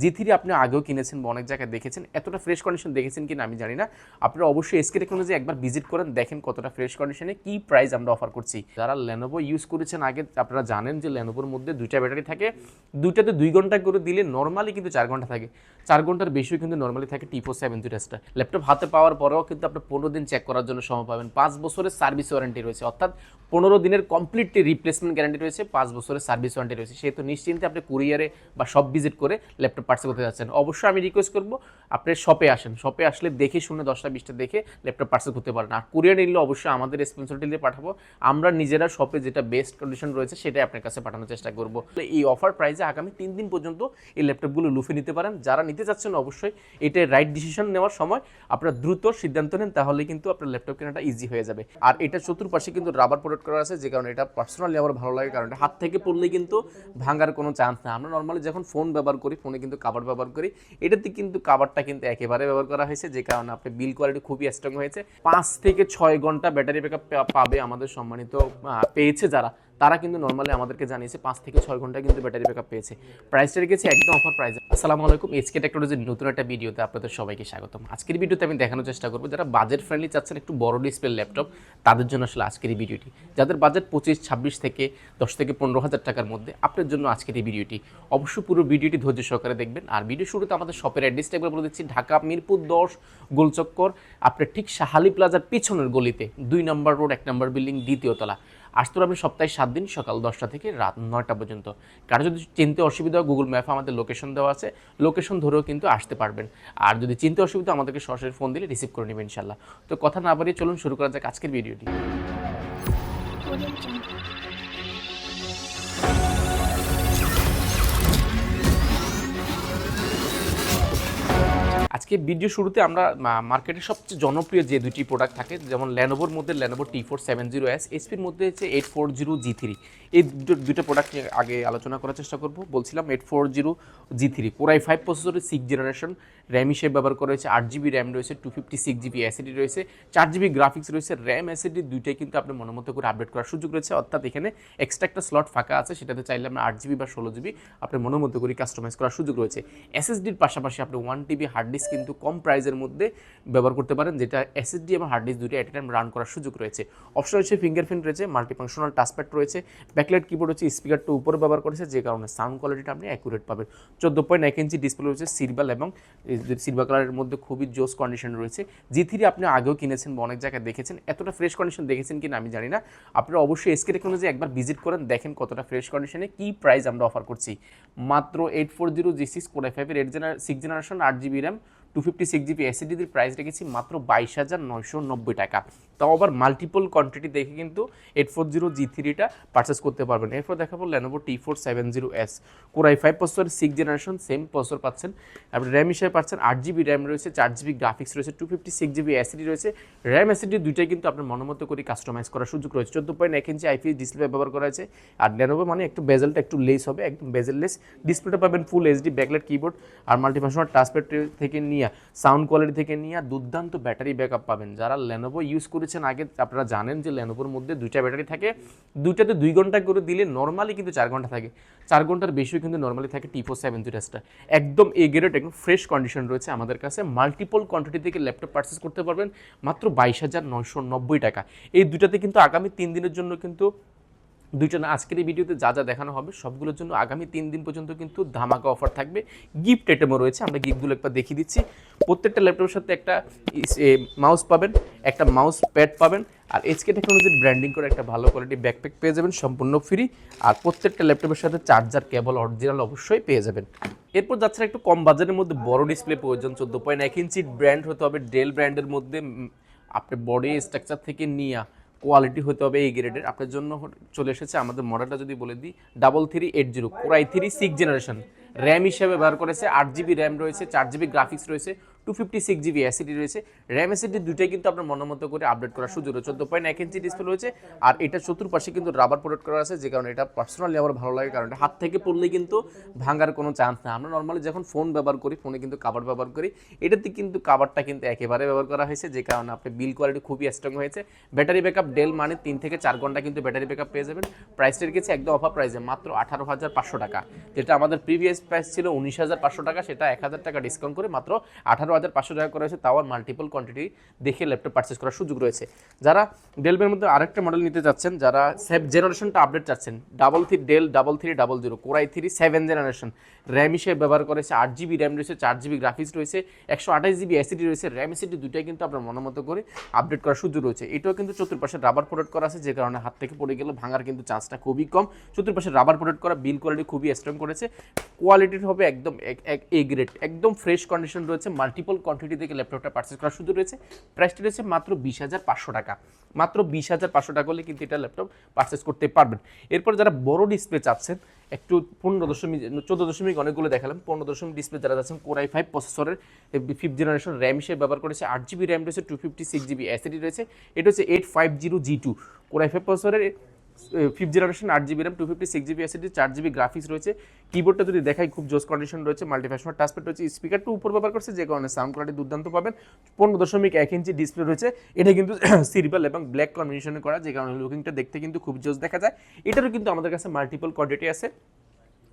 জি three আপনি আগেও কিনেছেন বা অনেক জায়গায় দেখেছেন। এতটা ফ্রেশ কন্ডিশন দেখেছেন কিনা আমি জানি না। আপনারা অবশ্যই এসকে টেকনোলজি একবার ভিজিট করেন, দেখেন কতটা ফ্রেশ কন্ডিশনে কি প্রাইস আমরা অফার করছি। যারা লেনোভো ইউজ করেছেন আগে, আপনারা জানেন যে লেনোভোর মধ্যে দুইটা ব্যাটারি থাকে। দুইটাতে দুই ঘণ্টা করে দিলে নর্মালি কিন্তু চার ঘণ্টা থাকে। চার ঘণ্টার বেশিও কিন্তু নর্মালি থাকে টি ফোর সেভেন জিরোসটা ল্যাপটপ হাতে পাওয়ার পরেও কিন্তু আপনি পনেরো দিন চেক করার জন্য সময় পাবেন। পাঁচ বছরের সার্ভিস ওয়ারেন্টি রয়েছে। অর্থাৎ পনেরো দিনের কমপ্লিটলি রিপ্লেসমেন্ট গ্যারান্টি রয়েছে। পাঁচ বছরের সার্ভিস ওয়ারেন্টি রয়েছে। সেহেতু নিশ্চিন্তে আপনি কুরিয়ারে বা সব ভিজিট করে ল্যাপটপ পার্সেল করতে যাচ্ছেন, অবশ্যই আমি রিকোয়েস্ট করব আপনি শপে আসেন। শপে আসলে দেখে শুনে দশটা, বিশটা দেখে ল্যাপটপ পার্সেল করতে পারেন। আর কুরিয়ার নিলে অবশ্যই আমাদের রেসপন্সিবিলিটি পাঠাবো। আমরা নিজেরা শপে যেটা বেস্ট কন্ডিশন রয়েছে সেটাই আপনার কাছে পাঠানোর চেষ্টা করব। এই অফার প্রাইসে আগামী তিন দিন পর্যন্ত এই ল্যাপটপগুলো লুফে নিতে পারেন। যারা নিতে চাচ্ছেন অবশ্যই এটা রাইট ডিসিশন নেওয়ার সময় আপনারা দ্রুত সিদ্ধান্ত নেন, তাহলে কিন্তু আপনার ল্যাপটপ কেনাটা ইজি হয়ে যাবে। আর এটা চতুর্পাশে কিন্তু রাবার প্রোডাক্ট করা আছে, যে কারণে এটা পার্সোনালি আমার ভালো লাগে, কারণ এটা হাত থেকে পড়লে কিন্তু ভাঙার কোনো চান্স না আমরা নর্মালি যখন ফোন ব্যবহার করি ফোনে কিন্তু কাভার ব্যবহার করি। এটাতে কিন্তু কাভারটা কিন্তু একেবারে ব্যবহার করা হয়েছে, যে কারণে আপনার বিল কোয়ালিটি খুবই স্ট্রং হয়েছে। পাঁচ থেকে ছয় ঘণ্টা ব্যাটারি ব্যাকআপ পাবে আমাদের সম্মানিত পেয়েছে যারা। তারা কিন্তু নর্মালি আমাদেরকে জানিয়েছে পাঁচ থেকে ছয় ঘণ্টা কিন্তু ব্যাটারি ব্যাকআপ পেয়েছে। প্রাইসটা রেখেছি একদম অফার প্রাইস আসসালামু আলাইকুম এসকে টেকনোলজির নতুন একটা ভিডিওতে আপনাদের সবাইকে স্বাগতম। আজকের ভিডিওতে আমি দেখানোর চেষ্টা করব যারা বাজেট ফ্রেন্ডলি চাচ্ছেন একটু বড় ডিসপ্লে ল্যাপটপ তাদের জন্য আসলে আজকের এই ভিডিওটি যাদের বাজেট পঁচিশ, ছাব্বিশ থেকে দশ থেকে পনেরো হাজার টাকার মধ্যে আপনার জন্য আজকের এই ভিডিওটি অবশ্যই পুরো ভিডিওটি ধৈর্য সহকারে দেখবেন। আর ভিডিও শুরুতে আমাদের শপের অ্যাড্রেসটা একবার বলে দিচ্ছি, ঢাকা মিরপুর দশ, গোলচক্কর, আপনার ঠিক শাহালি প্লাজার পিছনের গলিতে, দুই নম্বর রোড এক নম্বর বিল্ডিং দ্বিতীয় তলা। আসতে পারবেন সপ্তাহে সাত দিন, সকাল দশটা থেকে রাত নয়টা পর্যন্ত। কারও যদি চিনতে অসুবিধা হয় গুগল ম্যাপে আমাদের লোকেশন দেওয়া আছে। লোকেশন ধরেও কিন্তু আসতে পারবেন। আর যদি চিনতে অসুবিধা আমাদেরকে সরাসরি ফোন দিলে রিসিভ করে নেবেন ইনশাল্লাহ। তো কথা না বাড়িয়ে চলুন, শুরু করা যাক আজকের ভিডিওটি আজকে ভিডিও শুরুতে আমরা মার্কেটের সবচেয়ে জনপ্রিয় যে দুটি প্রোডাক্ট থাকে, যেমন ল্যানোভোর মধ্যে Lenovo T four seven zero S এসপির মধ্যে হচ্ছে eight four zero G three এই দুটো দুটো প্রোডাক্ট নিয়ে আগে আলোচনা করার চেষ্টা করব। বলছিলাম eight four zero G three core i five প্রসেসরের সিক্স জেনারেশন র্যাম হিসেবে ব্যবহার করা হয়েছে, আট জিবি র্যাম রয়েছে two fifty six GB SSD রয়েছে, চার জিবি গ্রাফিক্স রয়েছে র্যাম অ্যাসিডি দুইটাই কিন্তু আপনি মনের মতো করে আপডেট করার সুযোগ রয়েছে। অর্থাৎ এখানে এক্সট্রা একটা স্লট ফাঁকা আছে, সেটাতে চাইলে আমরা আট জিবি বা ষোলো জিবি আপনার মনের মতো করে কাস্টমাইজ করার সুযোগ রয়েছে। এসএসডির পাশাপাশি আপনি ওয়ান টিবি হার্ড ডিস্ক কিন্তু কম প্রাইসের মধ্যে ব্যবহার করতে পারেন, যেটা এসএসডি এবং হার্ড ডিস্ক দুটো এট টাইম রান করার সুযোগ রয়েছে। অপশন রয়েছে ফিঙ্গারপ্রিন্ট রয়েছে মাল্টিফাংশনাল টাচপ্যাড রয়েছে ব্যাকলাইট কিবোর্ড হচ্ছে স্পিকারটা উপরে ব্যবহার করেছে, যে কারণে সাউন্ড কোয়ালিটিটা আপনি অ্যাকুরেট পাবেন। চোদ্দ পয়েন্ট এক ইঞ্চি ডিসপ্লে রয়েছে সিলভার এবং সিলভার কালারের মধ্যে খুবই জোস কন্ডিশন রয়েছে। জি থ্রি আপনি আগেও কিনেছেন বা অনেক জায়গায় দেখেছেন, এতটা ফ্রেশ কন্ডিশন দেখেছেন কিনা আমি জানি না। আপনারা অবশ্যই এসকে টেকনোলজি একবার ভিজিট করেন, দেখেন কতটা ফ্রেশ কন্ডিশনে কি প্রাইস আমরা অফার করছি। মাত্র eight four zero G six core ফাইভের এইট জেনার সিক্স জেনারেশন আট GB RAM two fifty six GB এসিডির price রেখেছি মাত্র বাইশ হাজার নয়শো নব্বই টাকা। তাও আবার মাল্টিপল কোয়ান্টিটি দেখে কিন্তু এইট ফোর জিরো জি থ্রিটা পারচেস করতে পারবেন। এরপর দেখাবো Lenovo T four seven zero S core i five processor six generation same processor পাচ্ছেন। আপনি র্যাম হিসেবে পাচ্ছেন আট জিবি র্যাম রয়েছে চার জিবি গ্রাফিক্স রয়েছে two fifty six GB SSD রয়েছে। র্যাম এসিডি দুইটাই কিন্তু আপনার মনোমতো করে কাস্টমাইজ করার সুযোগ রয়েছে। চোদ্দ পয়েন্ট এক ইঞ্চি আইপিএস ডিসপ্লে ব্যবহার করা হয়েছে। আর লেনোভো মানে একটু বেজেলটা একটু লেস হবে, একদম বেজেললেস ডিসপ্লেটা পাবেন ফুল এইচডি ব্যাকলাইট কিবোর্ড আর মাল্টিফাংশনাল টাচপ্যাড থেকে নিয়ে সাউন্ড কোয়ালিটি থেকে নিয়ে দুর্দান্ত ব্যাটারি ব্যাকআপ পাবেন। যারা লেনোভো ইউজ করেছেন, আগে আপনারা জানেন যে লেনোভোর মধ্যে দুইটা ব্যাটারি থাকে। দুইটাতে দুই ঘণ্টা করে দিলে নর্মালি কিন্তু চার ঘণ্টা থাকে। চার ঘণ্টার বেশিও কিন্তু নর্মালি থাকে টি ফোর সেভেন জিরোসটা একদম এ একদম ফ্রেশ কন্ডিশন রয়েছে আমাদের কাছে। মাল্টিপল কোয়ান্টিটি থেকে ল্যাপটপ পারচেস করতে পারবেন। মাত্র বাইশ হাজার নয়শো নব্বই টাকা। এই দুইটাতে কিন্তু আগামী তিন দিনের জন্য কিন্তু দুইটা না আজকের এই ভিডিওতে যা যা দেখানো হবে সবগুলোর জন্য আগামী তিন দিন পর্যন্ত কিন্তু ধামাকা অফার থাকবে। গিফট আইটেমও রয়েছে আমরা গিফটগুলো একবার দেখিয়ে দিচ্ছি। প্রত্যেকটা ল্যাপটপের সাথে একটা মাউস পাবেন একটা মাউস প্যাড পাবেন আর এইচকে টেকনোলজির ব্র্যান্ডিং করে একটা ভালো কোয়ালিটি ব্যাকপ্যাক পেয়ে যাবেন সম্পূর্ণ ফ্রি আর প্রত্যেকটা ল্যাপটপের সাথে চার্জার কেবল অরিজিনাল অবশ্যই পেয়ে যাবেন। এরপর যাচ্ছে একটু কম বাজারের মধ্যে বড় ডিসপ্লে প্রয়োজন চোদ্দ পয়েন্ট এক ইঞ্চি ব্র্যান্ড হতে হবে ডেল ব্র্যান্ডের মধ্যে উম, আপনি বডি স্ট্রাকচার থেকে নিয়ে কোয়ালিটি হতে হবে এই গ্রেডের আপনার জন্য চলে এসেছে আমাদের মডেলটা যদি বলে দিই double three eight zero core i three six generation RAM হিসেবে ব্যবহার করেছে, আট জিবি র্যাম রয়েছে, চার জিবি গ্রাফিক্স রয়েছে two fifty six GB SSD রয়েছে। র্যাম অ্যাসিডি দুইটাই কিন্তু আপনার মনোমতো করে আপডেট করার সুযোগ রয়েছে। চোদ্দ পয়েন্ট এক ইঞ্চি ডিসপ্লে রয়েছে। আর এটা চতুর্পাশে কিন্তু রাবার প্রোডাক্ট করা আছে, যে কারণে এটা পার্সোনালি আমার ভালো লাগে, কারণ এটা হাত থেকে পড়লে কিন্তু ভাঙার কোনো চান্স না আমরা নর্মালি যখন ফোন ব্যবহার করি ফোনে কিন্তু কাভার ব্যবহার করি। এটাতে কিন্তু কাভারটা কিন্তু একেবারে ব্যবহার করা হয়েছে, যে কারণে আপনি বিল কোয়ালিটি খুবই স্ট্রং হয়েছে। ব্যাটারি ব্যাকআপ ডেল মানে তিন থেকে চার ঘণ্টা কিন্তু ব্যাটারি ব্যাকআপ পেয়ে যাবেন। প্রাইসটা রেখেছে একদম অফার প্রাইসে মাত্র আঠারো হাজার পাঁচশো টাকা। যেটা আমাদের প্রিভিয়াস প্রাইস ছিল উনিশ হাজার পাঁচশো টাকা, সেটা এক হাজার টাকা ডিসকাউন্ট করে মাত্র আঠারো হাজার পাঁচশো টাকা করা হয়েছে তাও আর মাল্টিপল কোয়ান্টিটি দেখে ল্যাপটপ পারচেস করার সুযোগ রয়েছে। যারা ডেলবের মধ্যে আরেকটা মডেল নিতে চাচ্ছেন, যারা সেভ জেনারেশনটা আপডেট চাচ্ছেন double three Dell double three double zero core i three seven generation RAM হিসেবে ব্যবহার করেছে, আট জিবি র্যাম রয়েছে, চার জিবি গ্রাফিক্স রয়েছে, একশো আঠাশ জিবি এসিডি রয়েছে র্যাম এসিডি দুটাই কিন্তু আপনার মনোমতো করে আপডেট করার সুযোগ রয়েছে। এটাও কিন্তু চতুর্পাশে রাবার প্রোডাক্ট করা আছে, যে কারণে হাত থেকে পড়ে গেলে ভাঙার কিন্তু চান্সটা খুবই কম। চতুর্পাশে রাবার প্রোডাক্ট করা বিল কোয়ালিটি খুবই স্ট্রং করেছে। কোয়ালিটির হবে একদম এক- এক এ গ্রেড একদম ফ্রেশ কন্ডিশন রয়েছে মাল্টিপল কোয়ান্টিটি থেকে ল্যাপটপটা পারচেস করার সুযোগ রয়েছে। প্রাইসটা রয়েছে মাত্র বিশ হাজার পাঁচশো টাকা। মাত্র বিশ হাজার পাঁচশো টাকা হলে কিন্তু এটা ল্যাপটপ পারচেস করতে পারবেন। এরপর যারা বড় ডিসপ্লে চাচ্ছেন, একটু পনেরো দশমিক, চোদ্দ দশমিক অনেকগুলো দেখালাম। পনেরো দশমিক ডিসপ্লে যারা যাচ্ছেন কোরাই ফাইভ প্রসেসরের ফিফথ জেনারেশন র্যাম হিসেবে ব্যবহার করেছে। আট জিবি র্যাম রয়েছে two fifty six GB SSD রয়েছে। এটা হচ্ছে eight five zero G two core i five প্রসেসরের ফিফথ জেনারেশন আট GB RAM two fifty six GB SSD চার জিবি গ্রাফিক্স রয়েছে। কিবোর্ডটা যদি দেখাই, খুব জোস কন্ডিশন রয়েছে মাল্টিফ্যাশনাল টাচপ্যাড রয়েছে স্পিকারটা উপর ব্যবহার করছে, যে কারণে সাউন্ড কোয়ালিটি দুর্দান্ত পাবেন। পনেরো দশমিক এক ইঞ্চি ডিসপ্লে রয়েছে। এটা কিন্তু সিরিয়াল এবং ব্ল্যাক কম্বিনেশনে করা, যে কারণে লুকিংটা দেখতে কিন্তু খুব জোস দেখা যায়। এটারও কিন্তু আমাদের কাছে মাল্টিপল কোয়ান্টিটি আছে।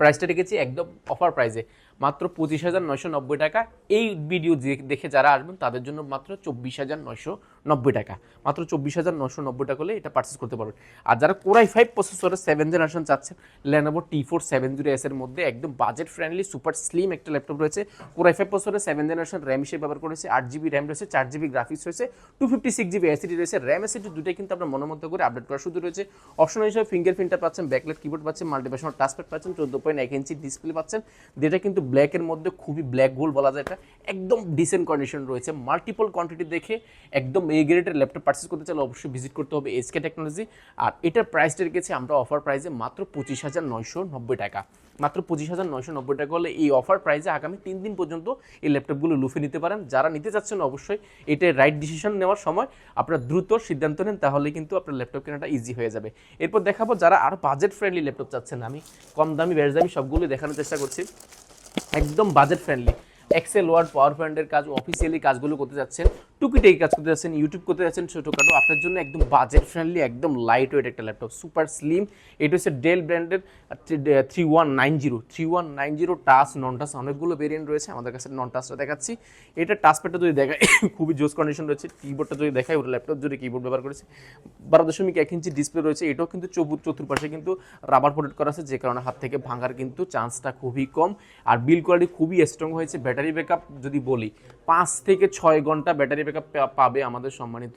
প্রাইসটা রেখেছি একদম অফার প্রাইসে মাত্র পঁচিশ হাজার নয়শো নব্বই টাকা। এই ভিডিও দেখে যারা আসবেন, তাদের জন্য মাত্র চব্বিশ হাজার নয়শো নব্বই টাকা। মাত্র চব্বিশ হাজার নয়শো নব্বই টাকা হলে এটা পারচেস করতে পারবেন। আর যারা কোরাই ফাইভ প্রসেসরের সেভেন জেনারেশন চাচ্ছেন Lenovo T four seven zero S এর মধ্যে একদম বাজেট ফ্রেন্ডলি সুপার স্লিম একটা ল্যাপটপ রয়েছে। কোরাই ফাইভ প্রসেসরের সেভেন জেনারেশন র্যাম হিসেবে ব্যবহার করেছে, আট জিবি র্যাম রয়েছে, চার জিবি গ্রাফিক্স রয়েছে two fifty six GB SSD রয়েছে র্যাম এসিডি দুটোই কিন্তু আপনার মনোমতো করে আপডেট করা শুধু রয়েছে। অপশন হিসেবে ফিঙ্গারপ্রিন্টটা পাচ্ছেন ব্যাকলেট কিবোর্ড পাচ্ছেন মাল্টিপ্যাশনাল টাচপ্যাড পাচ্ছেন, চোদ্দ পয়েন্ট এক ইঞ্চি ডিসপ্লে পাচ্ছেন। যেটা কিন্তু ব্ল্যাকের মধ্যে খুবই ব্ল্যাক গোল বলা যায় এটা। একদম ডিসেন্ট কন্ডিশন রয়েছে। মাল্টিপল কোয়ান্টিটি দেখে একদম এই গ্রেডের ল্যাপটপ পারচেস করতে চাইলে অবশ্যই ভিজিট করতে হবে এসকে টেকনোলজি আর এটার প্রাইসটা রেখেছি আমরা অফার প্রাইসে মাত্র পঁচিশ হাজার নয়শো নব্বই টাকা। মাত্র পঁচিশ হাজার নয়শো নব্বই টাকা হলে এই অফার প্রাইসে আগামী তিন দিন পর্যন্ত এই ল্যাপটপগুলো লুফে নিতে পারেন। যারা নিতে চাচ্ছেন অবশ্যই এটা রাইট ডিসিশন নেওয়ার সময় আপনারা দ্রুত সিদ্ধান্ত নেন, তাহলে কিন্তু আপনার ল্যাপটপ কেনাটা ইজি হয়ে যাবে। এরপর দেখাবো যারা আরও বাজেট ফ্রেন্ডলি ল্যাপটপ চাচ্ছেন। আমি কম দামি, বেশ দামি সবগুলো দেখানোর চেষ্টা করছি। একদম budget friendly Excel Word power পয়েন্টের কাজ অফিসিয়ালি কাজগুলো করতে যাচ্ছেন। টুকিটাকি কাজ করতে যাচ্ছেন ইউটিউব করতে যাচ্ছেন ছোটোখাটো। আপনার জন্য একদম বাজেট ফ্রেন্ডলি একদম লাইট ওয়েট একটা ল্যাপটপ সুপার স্লিম এটা হচ্ছে ডেল ব্র্যান্ডের three one nine zero three one nine zero touch non touch অনেকগুলো ভেরিয়েন্ট রয়েছে। আমাদের কাছে নন টাচটা দেখাচ্ছি। এটা টাচপ্যাডটা যদি দেখায় খুবই জোস কন্ডিশন রয়েছে। কিবোর্ডটা যদি দেখায় ওটা ল্যাপটপ যদি কিবোর্ড ব্যবহার করেছে। বারো দশমিক এক ইঞ্চি ডিসপ্লে রয়েছে। এটাও কিন্তু চতুর্পাশে কিন্তু রাবার প্রোটেক্ট করা আছে, যে কারণে হাত থেকে ভাঙার কিন্তু চান্সটা খুবই কম। আর বিল কোয়ালিটি খুবই স্ট্রং হয়েছে। ব্যাটারি ব্যাকআপ যদি বলি, পাঁচ থেকে ছয় ঘণ্টা ব্যাটারি ব্যাকআপ পাবে আমাদের সম্মানিত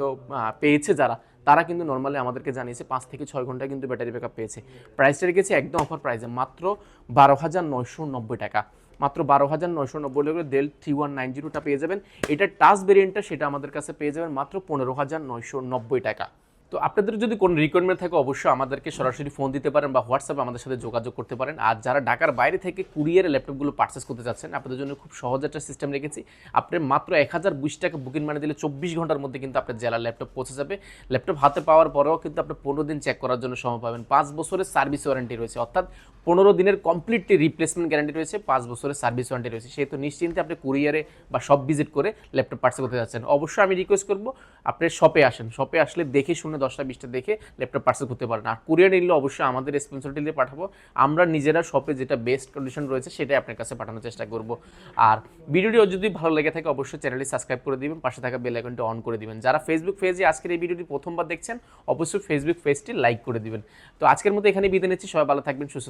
পেয়েছে যারা, তারা কিন্তু নর্মালি আমাদেরকে জানিয়েছে পাঁচ থেকে ছয় ঘণ্টা কিন্তু ব্যাটারি ব্যাকআপ পেয়েছে। প্রাইসটা রেখেছে একদম অফার প্রাইসে মাত্র বারো হাজার নয়শো নব্বই টাকা। মাত্র বারো হাজার নয়শো নব্বই টাকা ডেল থ্রি ওয়ান নাইন জিরোটা পেয়ে যাবেন। এটা টাচ ভেরিয়েন্টটা সেটা আমাদের কাছে পেয়ে যাবেন মাত্র পনেরো হাজার নয়শো নব্বই টাকা। তো আপনাদের যদি কোনো রিকোয়ারমেন্ট থাকে, অবশ্যই আমাদেরকে সরাসরি ফোন দিতে পারেন বা হোয়াটসঅ্যাপে আমাদের সাথে যোগাযোগ করতে পারেন। আর যারা ঢাকার বাইরে থেকে কুরিয়ারে ল্যাপটপগুলো পার্চেস করতে চাচ্ছেন, আপনাদের জন্য খুব সহজ একটা সিস্টেম রেখেছি। আপনি মাত্র এক হাজার বিশ টাকা বুকিং মানে দিলে চব্বিশ ঘণ্টার মধ্যে কিন্তু আপনার জেলার ল্যাপটপ পৌঁছে যাবে। ল্যাপটপ হাতে পাওয়ার পরেও কিন্তু আপনি পনেরো দিন চেক করার জন্য সময় পাবেন। পাঁচ বছরের সার্ভিস ওয়ারেন্টি রয়েছে। অর্থাৎ পনেরো দিনের কমপ্লিটলি রিপ্লেসমেন্ট গ্যারান্টি রয়েছে, পাঁচ বছরের সার্ভিস ওয়ারেন্টি রয়েছে। সেহেতু নিশ্চিন্তে আপনি কুরিয়ারে বা সব ভিজিট করে ল্যাপটপ পার্সেল করতে যাচ্ছেন। অবশ্যই আমি রিকোয়েস্ট করব, আপনি শপে আসেন। শপে আসলে দেখে শুনে দশটা বিশটা দেখে ল্যাপটপ পার্সেল করতে পারেন। আর কুরিয়ার নিলে অবশ্যই আমাদের রেসপন্সিবিলিটি দিয়ে পাঠাবো। আমরা নিজেরা শপে যেটা বেস্ট কন্ডিশন রয়েছে সেটাই আপনার কাছে পাঠানোর চেষ্টা করব। আর ভিডিওটি যদি ভালো লেগে থাকে অবশ্যই চ্যানেলটি সাবস্ক্রাইব করে দিবেন, পাশে থাকা বেল আইকনটি অন করে দিবেন। যারা ফেসবুক পেজে আজকের এই ভিডিওটি প্রথমবার দেখছেন, অবশ্যই ফেসবুক পেজটি লাইক করে দিবেন। তো আজকের মতো এখানে বিদায় নিচ্ছি। সবাই ভালো থাকবেন, সুস্থ